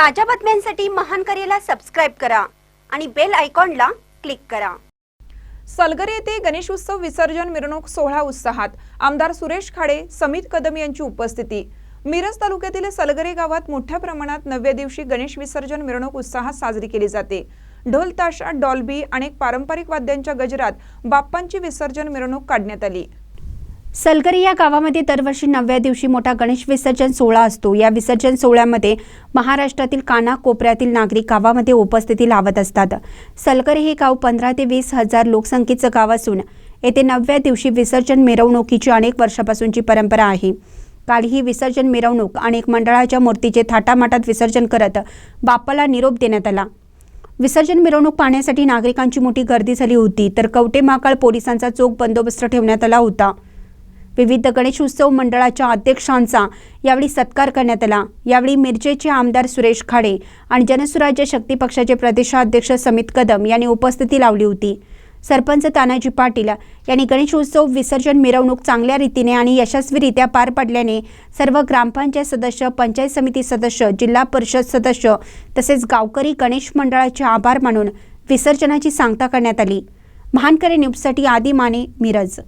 ताज्या बातम्यांसाठी महान करेला सबस्क्राईब करा आणि बेल आयकॉनला क्लिक करा. सलगर येथे गणेशोत्सव विसर्जन मिरवणूक सोहळा उत्साहात आमदार सुरेश खाडे समित कदम यांची उपस्थिती. मिरज तालुक्यातील सलगरे गावात मोठ्या प्रमाणात नवव्या दिवशी गणेश विसर्जन मिरवणूक उत्साहात साजरी केली जाते. ढोल ताशा डॉल्बी अनेक पारंपरिक वाद्यांच्या गजरात बाप्पांची विसर्जन मिरवणूक काढण्यात आली. सलगरी या गावामध्ये दरवर्षी नवव्या दिवशी मोठा गणेश विसर्जन सोहळा असतो. या विसर्जन सोहळ्यामध्ये महाराष्ट्रातील काना कोपऱ्यातील नागरिक गावामध्ये उपस्थिती लावत असतात. सलगरी हे गाव पंधरा ते वीस हजार लोकसंख्येचं गाव असून येथे नवव्या दिवशी विसर्जन मिरवणुकीची अनेक वर्षापासूनची परंपरा आहे. काल ही विसर्जन मिरवणूक अनेक मंडळाच्या मूर्तीचे थाटामाटात विसर्जन करत बाप्पाला निरोप देण्यात आला. विसर्जन मिरवणूक पाहण्यासाठी नागरिकांची मोठी गर्दी झाली होती तर कवटे महाकाळ पोलिसांचा चोख बंदोबस्त ठेवण्यात आला होता. विविध गणेश उत्सव मंडळाच्या अध्यक्षांचा यावेळी सत्कार करण्यात आला. यावेळी मिरजेचे आमदार सुरेश खाडे आणि जनसुराज्य शक्ती पक्षाचे प्रदेशाध्यक्ष समित कदम यांनी उपस्थिती लावली होती. सरपंच तानाजी पाटील यांनी गणेशोत्सव विसर्जन मिरवणूक चांगल्या रीतीने आणि यशस्वीरित्या पार पडल्याने सर्व ग्रामपंचायत सदस्य पंचायत समिती सदस्य जिल्हा परिषद सदस्य तसेच गावकरी गणेश मंडळाचे आभार मानून विसर्जनाची सांगता करण्यात आली. महानकरे न्यूजसाठी आदी माने मिरज.